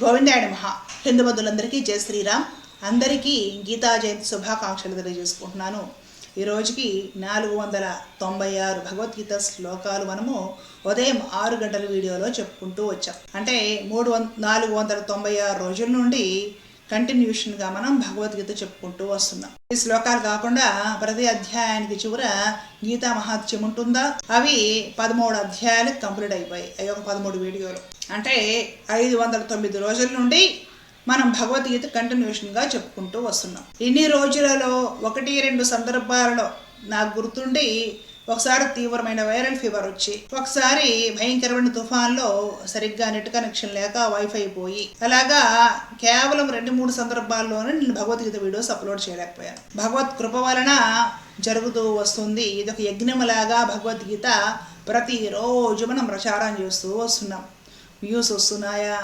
గోవిందాయ మహా హిందూ బంధువులందరికీ జయ శ్రీరామ్. అందరికీ గీతా జయంతి శుభాకాంక్షలు తెలియజేసుకుంటున్నాను. ఈ రోజుకి నాలుగు వందల తొంభై ఆరు భగవద్గీత శ్లోకాలు మనము ఉదయం ఆరు గంటల వీడియోలో చెప్పుకుంటూ వచ్చాం. అంటే మూడు వం నాలుగు వందల తొంభై ఆరు రోజుల నుండి కంటిన్యూషన్గా మనం భగవద్గీత చెప్పుకుంటూ వస్తున్నాం. ఈ శ్లోకాలు కాకుండా ప్రతి అధ్యాయానికి చివర గీతా మహాత్యం ఉంటుందా? అవి పదమూడు అధ్యాయాలు కంప్లీట్ అయిపోయాయి అవి ఒక పదమూడు వీడియోలు. అంటే ఐదు వందల తొమ్మిది రోజుల నుండి మనం భగవద్గీత కంటిన్యూషన్గా చెప్పుకుంటూ వస్తున్నాం. ఇన్ని రోజులలో ఒకటి రెండు సందర్భాలలో నాకు గుర్తుండి ఒకసారి తీవ్రమైన వైరల్ ఫీవర్ వచ్చి ఒకసారి భయంకరమైన తుఫాన్లో సరిగ్గా నెట్ కనెక్షన్ లేక వైఫై పోయి అలాగా కేవలం రెండు మూడు సందర్భాల్లోనే నేను భగవద్గీత వీడియోస్ అప్లోడ్ చేయలేకపోయాను. భగవత్ కృప వలన జరుగుతూ వస్తుంది. ఇది ఒక యజ్ఞములాగా భగవద్గీత ప్రతిరోజు మనం ప్రచారం చేస్తూ వస్తున్నాం. వ్యూస్ వస్తున్నాయా?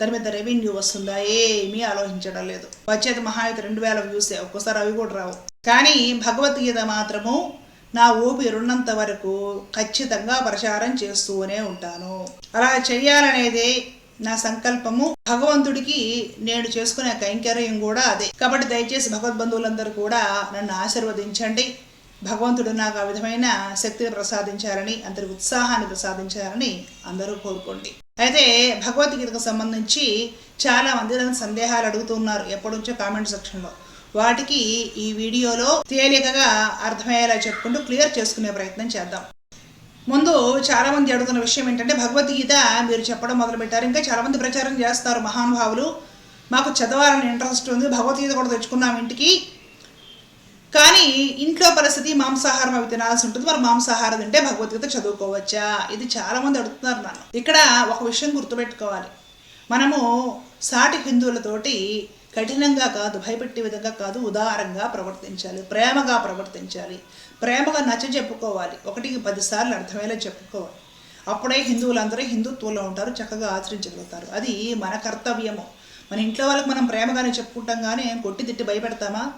దాని మీద రెవెన్యూ వస్తుందా? ఏమీ ఆలోచించడం లేదు. వచ్చేది మహా అయితే రెండు వేల వ్యూసే ఒక్కోసారి అవి కూడా రావు. కానీ భగవద్గీత మాత్రము నా ఊపిరున్నంత వరకు ఖచ్చితంగా ప్రచారం చేస్తూనే ఉంటాను. అలా చేయాలనేదే నా సంకల్పము. భగవంతుడికి నేను చేసుకునే కైంకర్యం కూడా అదే. కాబట్టి దయచేసి భగవద్బంధువులందరూ కూడా నన్ను ఆశీర్వదించండి. భగవంతుడు నాకు ఆ విధమైన శక్తిని ప్రసాదించాలని అందరి ఉత్సాహాన్ని ప్రసాదించాలని అందరూ కోరుకోండి. అయితే భగవద్గీతకు సంబంధించి చాలా మంది నన్ను సందేహాలు అడుగుతున్నారు ఎప్పటి నుంచో కామెంట్ సెక్షన్లో. వాటికి ఈ వీడియోలో తేలికగా అర్థమయ్యేలా చెప్పుకుంటూ క్లియర్ చేసుకునే ప్రయత్నం చేద్దాం. ముందు చాలామంది అడుగుతున్న విషయం ఏంటంటే భగవద్గీత మీరు చెప్పడం మొదలుపెట్టారు. ఇంకా చాలామంది ప్రచారం చేస్తారు మహానుభావులు. మాకు చదవాలని ఇంట్రెస్ట్ ఉంది భగవద్గీత కూడా తెచ్చుకున్నాం ఇంటికి. కానీ ఇంట్లో పరిస్థితి మాంసాహారం అవి తినాల్సి ఉంటుంది. మరి మాంసాహారం తింటే భగవద్గీత చదువుకోవచ్చా? ఇది చాలామంది అడుగుతున్నారు నన్ను. ఇక్కడ ఒక విషయం గుర్తుపెట్టుకోవాలి. మనము సాటి హిందువులతోటి కఠినంగా కాదు భయపెట్టే విధంగా కాదు ఉదారంగా ప్రవర్తించాలి ప్రేమగా ప్రవర్తించాలి. ప్రేమగా నచ్చ చెప్పుకోవాలి. ఒకటికి పదిసార్లు అర్థమయ్యేలా చెప్పుకోవాలి. అప్పుడే హిందువులందరూ హిందుత్వంలో ఉంటారు చక్కగా ఆచరించగలుగుతారు. అది మన కర్తవ్యము. మన ఇంట్లో వాళ్ళకి మనం ప్రేమగానే చెప్పుకుంటాం కానీ కొట్టి తిట్టి భయపెడతామా?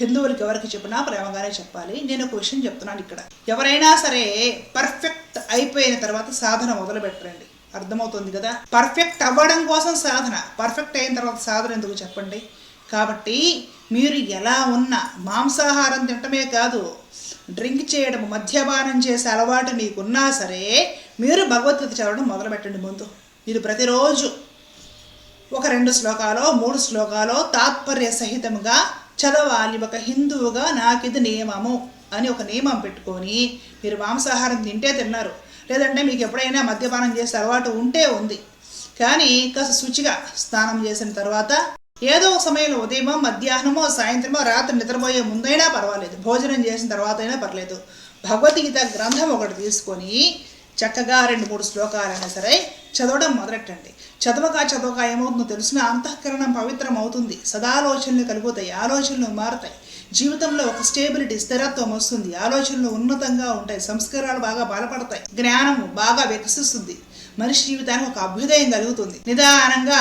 హిందువులకి ఎవరికి చెప్పినా ప్రేమగానే చెప్పాలి. నేను ఒక విషయం చెప్తున్నాను ఇక్కడ. ఎవరైనా సరే పర్ఫెక్ట్ అయిపోయిన తర్వాత సాధన మొదలు పెట్టరండి అర్థమవుతుంది కదా? పర్ఫెక్ట్ అవ్వడం కోసం సాధన. పర్ఫెక్ట్ అయిన తర్వాత సాధన ఎందుకు చెప్పండి? కాబట్టి మీరు ఎలా ఉన్నా మాంసాహారం తినటమే కాదు డ్రింక్ చేయడం మద్యపానం చేసే అలవాటు మీకున్నా సరే మీరు భగవద్గీత చదవడం మొదలుపెట్టండి ముందు. మీరు ప్రతిరోజు ఒక రెండు శ్లోకాలో మూడు శ్లోకాలో తాత్పర్య సహితంగా చదవాలి. ఒక హిందువుగా నాకు ఇది నియమము అని ఒక నియమం పెట్టుకొని మీరు మాంసాహారం తింటే తిన్నారు. లేదంటే మీకు ఎప్పుడైనా మద్యపానం చేసే అలవాటు ఉంటే ఉంది. కానీ కాస్త శుచిగా స్నానం చేసిన తర్వాత ఏదో ఒక సమయంలో ఉదయమో మధ్యాహ్నమో సాయంత్రమో రాత్రి నిద్రపోయే ముందైనా పర్వాలేదు. భోజనం చేసిన తర్వాత అయినా పర్లేదు. భగవద్గీత గ్రంథం ఒకటి తీసుకొని చక్కగా రెండు మూడు శ్లోకాలైనా సరే చదవడం మొదలెట్టండి. చదవక చదవక ఏమవుతుందో తెలిసిన? అంతఃకరణం పవిత్రం అవుతుంది సదాలోచనలు కలుగుతాయి ఆలోచనలు మారుతాయి. జీవితంలో ఒక స్టేబిలిటీ స్థిరత్వం వస్తుంది. ఆలోచనలు ఉన్నతంగా ఉంటాయి. సంస్కారాలు బాగా బలపడతాయి. జ్ఞానము బాగా వికసిస్తుంది. మనిషి జీవితానికి ఒక అభ్యుదయం కలుగుతుంది. నిదానంగా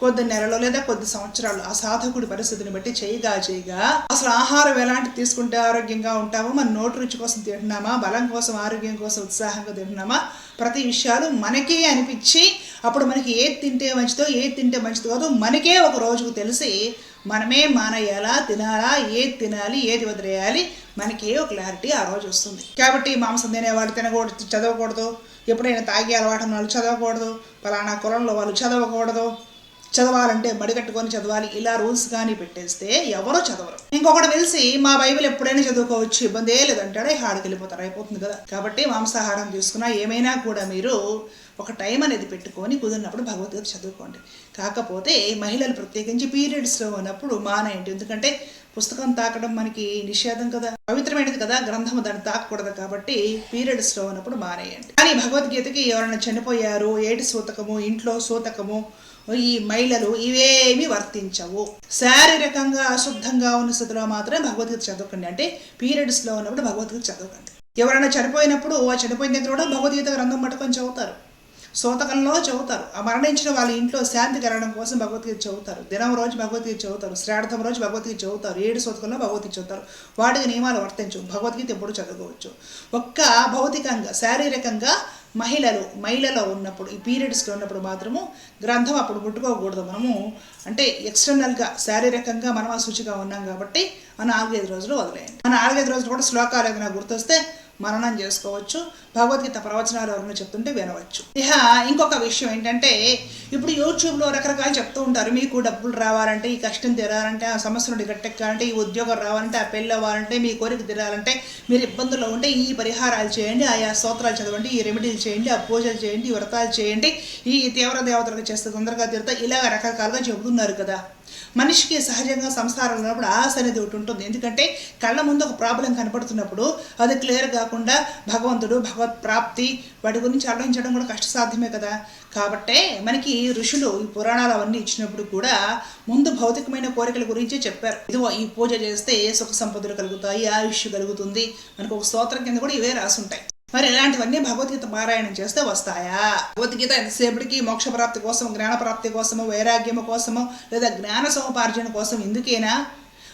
కొద్ది నెలలో లేదా కొద్ది సంవత్సరాలు ఆ సాధకుడి పరిస్థితిని బట్టి చేయగా చేయగా అసలు ఆహారం ఎలాంటి తీసుకుంటే ఆరోగ్యంగా ఉంటామో మన నోటి రుచి కోసం తింటున్నామా బలం కోసం ఆరోగ్యం కోసం ఉత్సాహంగా తింటున్నామా ప్రతి విషయాలు మనకే అనిపించి అప్పుడు మనకి ఏది తింటే మంచిదో ఏది తింటే మంచిదో కాదో మనకే ఒక రోజుకు తెలిసి మనమే మానేయాలా తినాలా ఏది తినాలి ఏది వదిలేయాలి మనకి ఏ ఒక క్లారిటీ ఆ రోజు వస్తుంది. కాబట్టి మాంసం తినేవాళ్ళు తినకూడదు చదవకూడదు. ఎప్పుడైనా తాగే అలవాటు వాళ్ళు చదవకూడదు. పలానా కులంలో వాళ్ళు చదవకూడదు. చదవాలంటే మడికట్టుకొని చదవాలి. ఇలా రూల్స్ కానీ పెట్టేస్తే ఎవరో చదవరు. ఇంకొకటి తెలిసి మా బైబిల్ ఎప్పుడైనా చదువుకోవచ్చు ఇబ్బంది ఏ లేదంటాడే. హాడికి వెళ్ళిపోతారు అయిపోతుంది కదా. కాబట్టి మాంసాహారం తీసుకున్నా ఏమైనా కూడా మీరు ఒక టైం అనేది పెట్టుకొని కుదిరినప్పుడు భగవద్గీత చదువుకోండి. కాకపోతే మహిళలు ప్రత్యేకించి పీరియడ్స్లో ఉన్నప్పుడు మానేయండి. ఎందుకంటే పుస్తకం తాకడం మనకి నిషేధం కదా. పవిత్రమైనది కదా గ్రంథము దాన్ని తాకకూడదు కాబట్టి పీరియడ్స్లో ఉన్నప్పుడు మానేయండి. కానీ భగవద్గీతకి ఎవరైనా చనిపోయారు ఏటి సూతకము ఇంట్లో సూతకము ఈ మహిళలు ఇవేమి వర్తించవు. శారీరకంగా అశుద్ధంగా ఉన్న స్థితిలో మాత్రమే భగవద్గీత చదవకండి. అంటే పీరియడ్స్లో ఉన్నప్పుడు భగవద్గీత చదవకండి. ఎవరైనా చనిపోయినప్పుడు ఆ చనిపోయిన దగ్గర కూడా భగవద్గీత గ్రంథం మటుకొని చదువుతారు. సోతకంలో చదువుతారు. ఆ మరణించిన వాళ్ళ ఇంట్లో శాంతి కలగడం కోసం భగవద్గీత చదువుతారు. దినం రోజు భగవద్గీత చదువుతారు. శ్రార్థం రోజు భగవద్గీత చదువుతారు. ఏడు సోతకంలో భగవద్గీత చదువుతారు. వాటికి నియమాలు వర్తించు భగవద్గీత ఎప్పుడు చదువుకోవచ్చు. ఒక్క భౌతికంగా శారీరకంగా మహిళలు మహిళలో ఉన్నప్పుడు ఈ పీరియడ్స్లో ఉన్నప్పుడు మాత్రము గ్రంథం అప్పుడు ముట్టుకోకూడదు మనము. అంటే ఎక్స్టర్నల్గా శారీరకంగా మనం అశుచిగా ఉన్నాం కాబట్టి ఆ నాలుగైదు రోజులు వదిలేయండి. ఆ నాలుగైదు రోజులు కూడా శ్లోకాలు ఏదైనా గుర్తొస్తే మననం చేసుకోవచ్చు. భగవద్గీత ప్రవచనాలు ఎవరైనా చెప్తుంటే వినవచ్చు. ఇక ఇంకొక విషయం ఏంటంటే ఇప్పుడు యూట్యూబ్లో రకరకాలు చెప్తూ ఉంటారు. మీకు డబ్బులు రావాలంటే ఈ కష్టం తీరాలంటే ఆ సమస్య నుండి గట్టెక్కాలంటే ఈ ఉద్యోగం రావాలంటే ఆ పెళ్ళి అవ్వాలంటే మీ కోరిక తీరాలంటే మీరు ఇబ్బందుల్లో ఉంటే ఈ పరిహారాలు చేయండి ఆయా స్తోత్రాలు చదవండి ఈ రెమెడీలు చేయండి ఆ పూజలు చేయండి ఈ వ్రతాలు చేయండి ఈ తీవ్ర దేవతలకు చేస్తే తొందరగా తీరుతా ఇలాగ రకరకాలుగా చెబుతున్నారు కదా. మనిషికి సహజంగా సంసారం ఉన్నప్పుడు ఆశ అనేది ఒకటి ఉంటుంది. ఎందుకంటే కళ్ళ ముందు ఒక ప్రాబ్లం కనపడుతున్నప్పుడు అది క్లియర్ కాకుండా భగవంతుడు భగవత్ ప్రాప్తి వాటి గురించి ఆలోచించడం కూడా కష్టసాధ్యమే కదా. కాబట్టే మనకి ఋషులు ఈ పురాణాలు అవన్నీ ఇచ్చినప్పుడు కూడా ముందు భౌతికమైన కోరికల గురించి చెప్పారు. ఇదిగో ఈ పూజ చేస్తే సుఖ సంపదలు కలుగుతాయి ఆయుష్ కలుగుతుంది. మనకు ఒక స్తోత్రం కింద కూడా ఇవే రాసుంటాయి. మరి ఇలాంటివన్నీ భగవద్గీత పారాయణం చేస్తే వస్తాయా? భగవద్గీత ఎంతసేపటికి మోక్ష ప్రాప్తి కోసం జ్ఞాన ప్రాప్తి కోసము వైరాగ్యము కోసము లేదా జ్ఞాన సముపార్జన కోసం ఎందుకైనా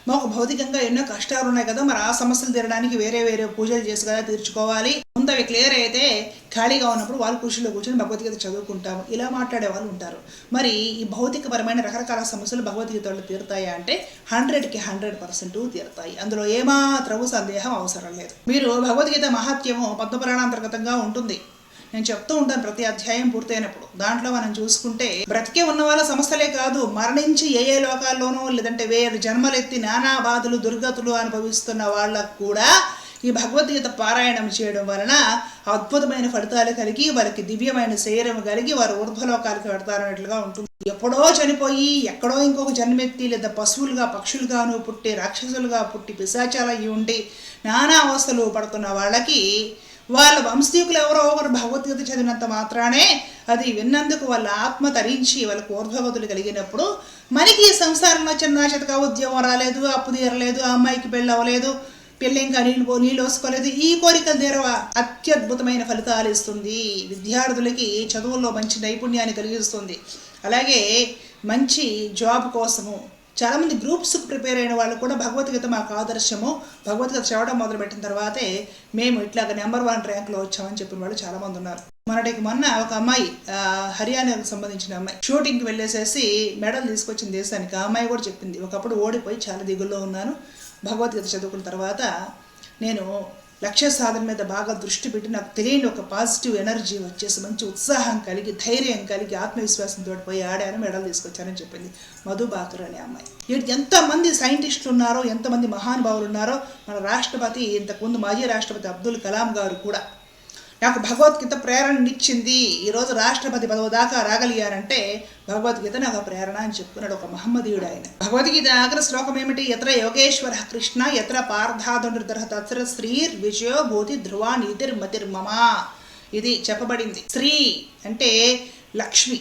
మాకు భౌతికంగా ఎన్నో కష్టాలు ఉన్నాయి కదా మరి ఆ సమస్యలు తీరడానికి వేరే వేరే పూజలు చేసి కదా తీర్చుకోవాలి. ముందు అవి క్లియర్ అయితే ఖాళీగా ఉన్నప్పుడు వాళ్ళు కృషిలో కూర్చొని భగవద్గీత చదువుకుంటాము. ఇలా మాట్లాడే వాళ్ళు ఉంటారు. మరి ఈ భౌతికపరమైన రకరకాల సమస్యలు భగవద్గీతలో తీరుతాయా అంటే హండ్రెడ్కి హండ్రెడ్ పర్సెంట్ తీరుతాయి. అందులో ఏమాత్రము సందేహం అవసరం లేదు. మీరు భగవద్గీత మహాత్యము పద్మపురాణాంతర్గతంగా ఉంటుంది. నేను చెప్తూ ఉంటాను ప్రతి అధ్యాయం పూర్తయినప్పుడు. దాంట్లో మనం చూసుకుంటే బ్రతికే ఉన్న వాళ్ళ సమస్యలే కాదు మరణించి ఏ ఏ లోకాల్లోనూ లేదంటే వేరు జన్మలెత్తి నానా బాధలు దుర్గతులు అనుభవిస్తున్న వాళ్ళకు కూడా ఈ భగవద్గీత పారాయణం చేయడం వలన అద్భుతమైన ఫలితాలు కలిగి వారికి దివ్యమైన శరీరం కలిగి వారు ఊర్ధ్వలోకాలకు పెడతారన్నట్లుగా ఉంటుంది. ఎప్పుడో చనిపోయి ఎక్కడో ఇంకొక జన్మెత్తి లేదా పశువులుగా పక్షులుగాను పుట్టి రాక్షసులుగా పుట్టి పిశాచాలు అయి ఉండి నానా అవస్థలు పడుతున్న వాళ్ళకి వాళ్ళ వంశీకులు ఎవరో ఒకరు భగవద్గీత చదివినంత మాత్రానే అది విన్నందుకు వాళ్ళ ఆత్మ తరించి వాళ్ళకు ఊర్ధ్వగతులు కలిగినప్పుడు మనకి ఈ సంసారంలో చిన్న చితక ఉద్యోగం రాలేదు అప్పు తీరలేదు అమ్మాయికి పెళ్ళి అవ్వలేదు పెళ్ళి ఇంకా నీళ్ళు పో- నీళ్ళు వేసుకోలేదు. ఈ కోరిక తీరవ అత్యద్భుతమైన ఫలితాలు ఇస్తుంది. విద్యార్థులకి చదువుల్లో మంచి నైపుణ్యాన్ని కలిగిస్తుంది. అలాగే మంచి జాబ్ కోసము చాలామంది గ్రూప్స్కి ప్రిపేర్ అయిన వాళ్ళు కూడా భగవద్గీత మాకు ఆదర్శము. భగవద్గీత చదవడం మొదలుపెట్టిన తర్వాతే మేము ఇట్లాగ నెంబర్ వన్ ర్యాంక్లో వచ్చామని చెప్పిన వాళ్ళు చాలామంది ఉన్నారు. మొన్నటికి మొన్న ఒక అమ్మాయి హర్యానాకు సంబంధించిన అమ్మాయి షూటింగ్కి వెళ్ళేసేసి మెడల్ తీసుకొచ్చింది దేశానికి. ఆ అమ్మాయి కూడా చెప్పింది. ఒకప్పుడు ఓడిపోయి చాలా దిగుల్లో ఉన్నాను. భగవద్గీత చదువుకున్న తర్వాత నేను లక్ష్య సాధన మీద బాగా దృష్టి పెట్టి నాకు తెలియని ఒక పాజిటివ్ ఎనర్జీ వచ్చేసి మంచి ఉత్సాహం కలిగి ధైర్యం కలిగి ఆత్మవిశ్వాసంతో పోయి ఆడాను మెడల్ తీసుకొచ్చానని చెప్పింది మధు బాకర్ అనే అమ్మాయి. ఎంతమంది సైంటిస్టులు ఉన్నారో ఎంతమంది మహానుభావులు ఉన్నారో మన రాష్ట్రపతి ఇంతకుముందు మాజీ రాష్ట్రపతి అబ్దుల్ కలాం గారు కూడా నాకు భగవద్గీత ప్రేరణనిచ్చింది. ఈరోజు రాష్ట్రపతి పదవి దాకా రాగలిగారంటే భగవద్గీత నాకు ప్రేరణ అని చెప్పుకున్నాడు ఒక మహమ్మదీయుడు ఆయన. భగవద్గీత ఆఖరి శ్లోకం ఏమిటి? ఎత్ర యోగేశ్వర కృష్ణ ఎత్ర పార్థాదుర్ధర తత్ర శ్రీర్ విజయో భూతి ధ్రువ నీతిర్మతిర్మమ ఇది చెప్పబడింది. శ్రీ అంటే లక్ష్మి.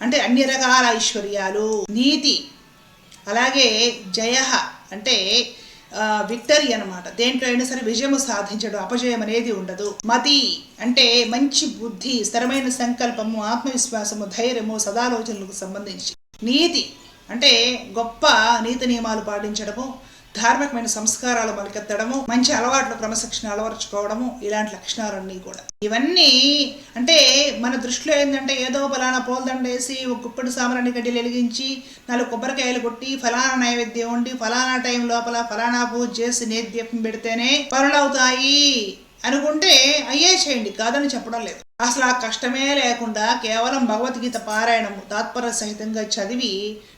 అంటే అన్ని రకాల ఐశ్వర్యాలు. నీతి. అలాగే జయ అంటే విక్టరీ అన్నమాట. దేంట్లో అయినా సరే విజయము సాధించడం అపజయం అనేది ఉండదు. మతి అంటే మంచి బుద్ధి స్థిరమైన సంకల్పము ఆత్మవిశ్వాసము ధైర్యము సదాలోచనలకు సంబంధించి. నీతి అంటే గొప్ప నీతి నియమాలు పాటించడము ధార్మికమైన సంస్కారాలు మొలకెత్తడము మంచి అలవాట్లు క్రమశిక్షణ అలవరుచుకోవడము ఇలాంటి లక్షణాలన్నీ కూడా. ఇవన్నీ అంటే మన దృష్టిలో ఏంటంటే ఏదో ఫలానా పోల్దండేసి ఒక గుప్పటి సామరాన్ని గడ్డీలు వెలిగించి నాలుగు కొబ్బరికాయలు కొట్టి ఫలానా నైవేద్యం ఉండి ఫలానా టైం లోపల ఫలానా పూజ చేసి నేద్యపం పెడితేనే పనులవుతాయి అనుకుంటే అయ్యే చేయండి కాదని చెప్పడం లేదు. అసలు ఆ కష్టమే లేకుండా కేవలం భగవద్గీత పారాయణము తాత్పర్య సహితంగా చదివి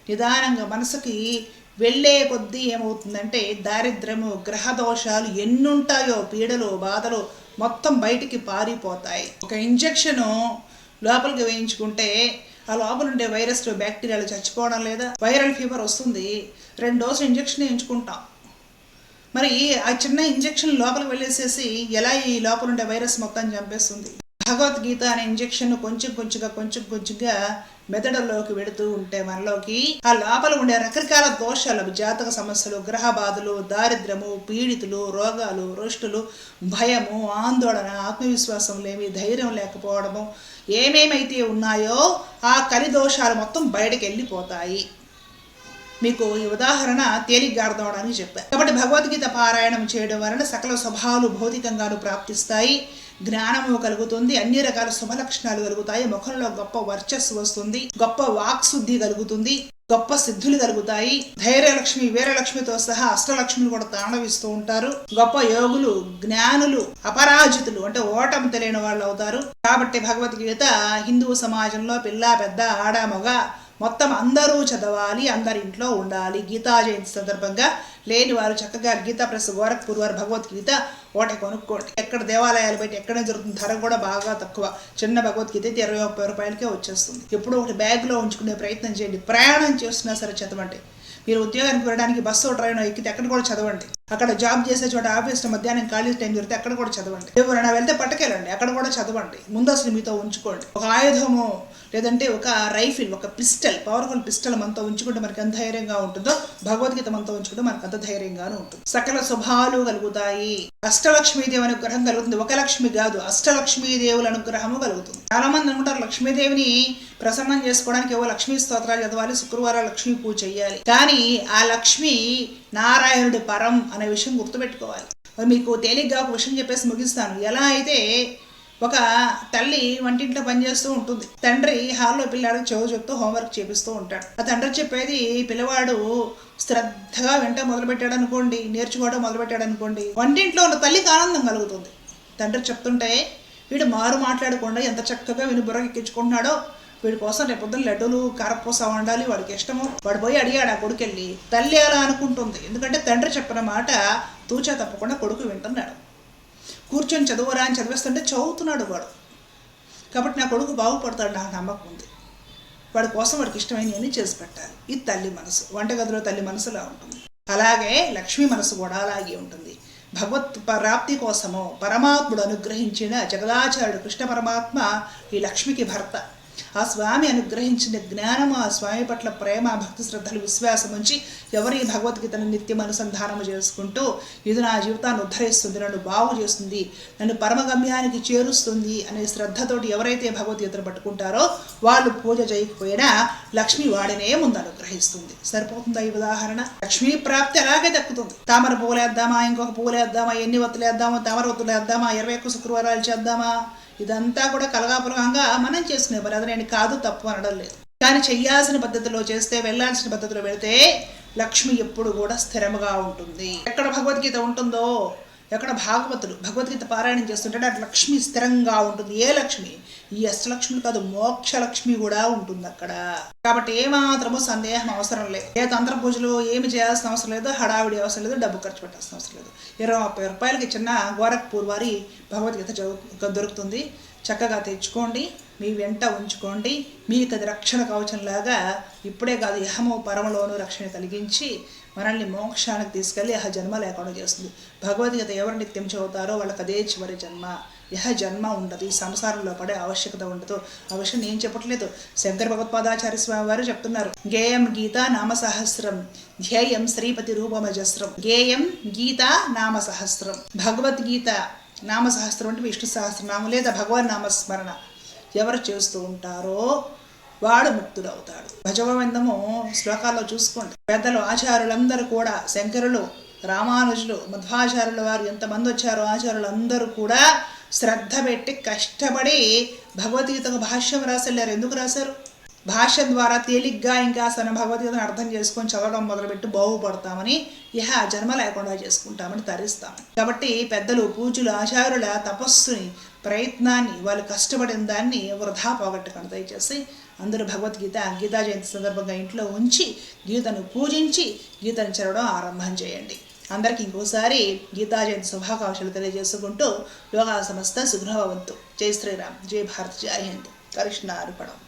నిదానంగా మనసుకి వెళ్ళే కొద్దీ ఏమవుతుందంటే దారిద్ర్యము గ్రహ దోషాలు ఎన్నుంటాయో పీడలు బాధలు మొత్తం బయటికి పారిపోతాయి. ఒక ఇంజెక్షను లోపలికి వేయించుకుంటే ఆ లోపల ఉండే వైరస్లు బ్యాక్టీరియాలు చచ్చిపోవడం లేదా వైరల్ ఫీవర్ వస్తుంది. రెండు డోసులు ఇంజెక్షన్ వేయించుకుంటాం. మరి ఆ చిన్న ఇంజెక్షన్ లోపలికి వెళ్ళేసేసి ఎలా ఈ లోపల ఉండే వైరస్ మొత్తం చంపేస్తుంది? భగవద్గీత అనే ఇంజెక్షన్ కొంచెం కొంచెంగా కొంచెం కొంచెంగా మెదడులోకి వెడుతూ ఉంటే మనలోకి ఆ లోపల ఉండే రకరకాల దోషాలు జాతక సమస్యలు గ్రహ బాధలు దారిద్రము పీడితులు రోగాలు రోష్టులు భయము ఆందోళన ఆత్మవిశ్వాసం లేమి ధైర్యం లేకపోవడము ఏమేమైతే ఉన్నాయో ఆ కలి దోషాలు మొత్తం బయటకు వెళ్ళిపోతాయి. మీకు ఈ ఉదాహరణ తేలిగ్గా అర్థమవడానికి చెప్పాను కాబట్టి భగవద్గీత పారాయణం చేయడం వలన సకల స్వభావాలు భౌతికంగాను ప్రాప్తిస్తాయి. జ్ఞానము కలుగుతుంది. అన్ని రకాల శుభలక్షణాలు కలుగుతాయి. ముఖంలో గొప్ప వర్చస్సు వస్తుంది. గొప్ప వాక్శుద్ధి కలుగుతుంది. గొప్ప సిద్ధులు కలుగుతాయి. ధైర్యలక్ష్మి వీరలక్ష్మితో సహా అష్టలక్ష్మిని కూడా తాండవిస్తూ ఉంటారు. గొప్ప యోగులు జ్ఞానులు అపరాజితులు అంటే ఓటమి తెలియని వాళ్ళు అవుతారు. కాబట్టి భగవద్గీత హిందూ సమాజంలో పిల్ల పెద్ద ఆడ మగ మొత్తం అందరూ చదవాలి అందరి ఇంట్లో ఉండాలి. గీతా జయంతి సందర్భంగా లేని వారు చక్కగా గీతా ప్రెస్ గోరఖ్పూర్ వారు భగవద్గీత ఒకటి కొనుక్కోండి. ఎక్కడ దేవాలయాలు బయట ఎక్కడ జరుగుతుంది ధర కూడా బాగా తక్కువ. చిన్న భగవద్గీత అయితే ఇరవై ముప్పై రూపాయలకే వచ్చేస్తుంది. ఎప్పుడు ఒకటి బ్యాగ్లో ఉంచుకునే ప్రయత్నం చేయండి. ప్రయాణం చేస్తున్నా సరే చదవండి. మీరు ఉద్యోగానికి వెళ్ళడానికి బస్సు ట్రైన్ ఎక్కితే అక్కడ కూడా చదవండి. అక్కడ జాబ్ చేసే చోట ఆఫీస్లో మధ్యాహ్నం ఖాళీ టైం దొరికితే అక్కడ కూడా చదవండి. ఎవరైనా వెళ్తే పట్టుకెళ్ళండి. అక్కడ కూడా చదవండి. ముందు అసలు మీతో ఉంచుకోండి. ఒక ఆయుధము లేదంటే ఒక రైఫిల్ ఒక పిస్టల్ పవర్ఫుల్ పిస్టల్ మనతో ఉంచుకుంటే మనకి ఎంత ధైర్యంగా ఉంటుందో భగవద్గీత మనతో ఉంచుకుంటే మనకు అంత ధైర్యంగానూ ఉంటుంది. సకల శుభాలు కలుగుతాయి. అష్టలక్ష్మీదేవి అనుగ్రహం కలుగుతుంది. ఒక లక్ష్మి కాదు అష్టలక్ష్మీదేవుల అనుగ్రహము కలుగుతుంది. చాలా మంది అనుకుంటారు లక్ష్మీదేవిని ప్రసన్నం చేసుకోవడానికి ఏవో లక్ష్మీ స్తోత్రాలు చదవాలి శుక్రవారం లక్ష్మీ పూజ చేయాలి కానీ ఆ లక్ష్మి నారాయణుడి పరం అనే విషయం గుర్తుపెట్టుకోవాలి. మీకు తేలిగ్గా ఒక విషయం చెప్పేసి ముగిస్తాను. ఎలా అయితే ఒక తల్లి వంటింట్లో పనిచేస్తూ ఉంటుంది. తండ్రి హాల్లో పిల్లాడికి చెవు చెప్తూ హోంవర్క్ చేపిస్తూ ఉంటాడు. ఆ తండ్రి చెప్పేది పిల్లవాడు శ్రద్ధగా వెంట మొదలుపెట్టాడు అనుకోండి నేర్చుకోవడం మొదలుపెట్టాడు అనుకోండి వంటింట్లో ఉన్న తల్లికి ఆనందం కలుగుతుంది. తండ్రి చెప్తుంటే వీడు మారు మాట్లాడకుండా ఎంత చక్కగా విని బుర్ర ఎక్కించుకుంటున్నాడో వీడి కోసం రేపొద్దున లడ్డూలు కారపూస వండాలి వాడికి ఇష్టము. వాడు పోయి అడిగాడు ఆ కొడుకెళ్ళి తల్లి అలా అనుకుంటుంది? ఎందుకంటే తండ్రి చెప్పిన మాట తూచా తప్పకుండా కొడుకు వింటున్నాడు. కూర్చొని చదువురా అని చదివేస్తుంటే చదువుతున్నాడు వాడు. కాబట్టి నా కొడుకు బాగుపడతాడు నాకు నమ్మకం ఉంది. వాడి కోసం వాడికి ఇష్టమైనవన్నీ చేసి పెట్టాలి. ఇది తల్లి మనసు. వంటగదిలో తల్లి మనసులా ఉంటుంది. అలాగే లక్ష్మీ మనసు కూడా అలాగే ఉంటుంది. భగవత్ ప్రాప్తి కోసము పరమాత్ముడు అనుగ్రహించిన జగదాచార్యుడు కృష్ణ పరమాత్మ ఈ లక్ష్మికి భర్త. ఆ స్వామి అనుగ్రహించిన జ్ఞానము ఆ స్వామి పట్ల ప్రేమ భక్తి శ్రద్ధలు విశ్వాసం ఉంచి ఎవరి భగవద్గీతను నిత్యం అనుసంధానము చేసుకుంటూ ఇది నా జీవితాన్ని ఉద్ధరిస్తుంది నన్ను బాగు చేస్తుంది నన్ను పరమగమ్యానికి చేరుస్తుంది అనే శ్రద్ధతోటి ఎవరైతే భగవద్గీతను పట్టుకుంటారో వాళ్ళు పూజ చేయకపోయినా లక్ష్మి వాడినే ముందు అనుగ్రహిస్తుంది. సరిపోతుందా ఈ ఉదాహరణ? లక్ష్మీ ప్రాప్తి అలాగే దక్కుతుంది. తామర పువ్వులేద్దామా ఇంకొక పువ్వులేద్దామా ఎన్ని వత్తులేద్దామా తామర వత్తులేద్దామా ఇరవై ఒక్క శుక్రవారాలు చేద్దామా? ఇదంతా కూడా కలగాపులగంగా మనం చేసుకునే పని. అది కాదు తప్పు అనడం లేదు. కానీ చెయ్యాల్సిన పద్ధతిలో చేస్తే వెళ్ళాల్సిన పద్ధతిలో వెళితే లక్ష్మి ఎప్పుడు కూడా స్థిరముగా ఉంటుంది. ఎక్కడ భగవద్గీత ఉంటుందో ఎక్కడ భాగవతులు భగవద్గీత పారాయణం చేస్తుంటే అటు లక్ష్మి స్థిరంగా ఉంటుంది. ఏ లక్ష్మి? ఈ అష్టలక్ష్మి కాదు మోక్ష లక్ష్మి కూడా ఉంటుంది అక్కడ. కాబట్టి ఏమాత్రమూ సందేహం అవసరం లేదు ఏ తంత్ర పూజలు ఏమి చేయాల్సిన అవసరం లేదు హడావిడి అవసరం లేదు డబ్బు ఖర్చు పెట్టాల్సిన అవసరం లేదు. ఇరవై ముప్పై రూపాయలకి చిన్న గోరఖ్పూర్ వారి భగవద్గీత చదువు దొరుకుతుంది. చక్కగా తెచ్చుకోండి మీ వెంట ఉంచుకోండి. మీకు అది రక్షణ కవచంలాగా ఇప్పుడే కాదు యహము పరమలోను రక్షణ కలిగించి మనల్ని మోక్షానికి తీసుకెళ్ళి యహ జన్మ లేకుండా చేస్తుంది. భగవద్గీత ఎవరు నిత్యం చదువుతారో వాళ్ళకి అదే చివరి జన్మ. యహ జన్మ ఉండదు. ఈ సంసారంలో పడే ఆవశ్యకత ఉండదు. ఆ విషయం నేను చెప్పట్లేదు. శంకర భగవత్పాదాచార్య స్వామి వారు చెప్తున్నారు. గేయం గీత నామ సహస్రం. ధ్యేయం శ్రీపతి రూపమజస్రం. గేయం గీత నామ సహస్రం. భగవద్గీత నామ సహస్రం అంటే విష్ణు సహస్రనామం లేదా భగవాన్ నామస్మరణ. ఎవరు చేస్తూ ఉంటారో వాడు ముక్తుడవుతాడు. భజగోవిందము శ్లోకాల్లో చూసుకోండి. పెద్దలు ఆచార్యులందరూ కూడా శంకరులు రామానుజులు మధ్వాచార్యుల వారు ఎంతమంది వచ్చారో ఆచారులందరూ కూడా శ్రద్ధ పెట్టి కష్టపడి భగవద్గీతకు భాష్యం రాసలేరు ఎందుకు రాశారు? భాష ద్వారా తేలిగ్గా ఇంకా సన భగవద్గీతను అర్థం చేసుకొని చదవడం మొదలుపెట్టి బాగుపడతామని ఇహ జన్మ లేకుండా చేసుకుంటామని తరిస్తాం కాబట్టి పెద్దలు పూజలు ఆచార్యుల తపస్సుని ప్రయత్నాన్ని వాళ్ళు కష్టపడిన దాన్ని వృధా పోగొట్టకుండా. దయచేసి అందరూ భగవద్గీత గీతా జయంతి సందర్భంగా ఇంట్లో ఉంచి గీతను పూజించి గీతను చదవడం ఆరంభం చేయండి. అందరికీ ఇంకోసారి గీతా జయంతి శుభాకాంక్షలు తెలియజేసుకుంటూ యోగా సంస్థ సుగ్రహవంతు జై శ్రీరామ్. జై భారత్. జై హింద్. కృష్ణ అర్పణం.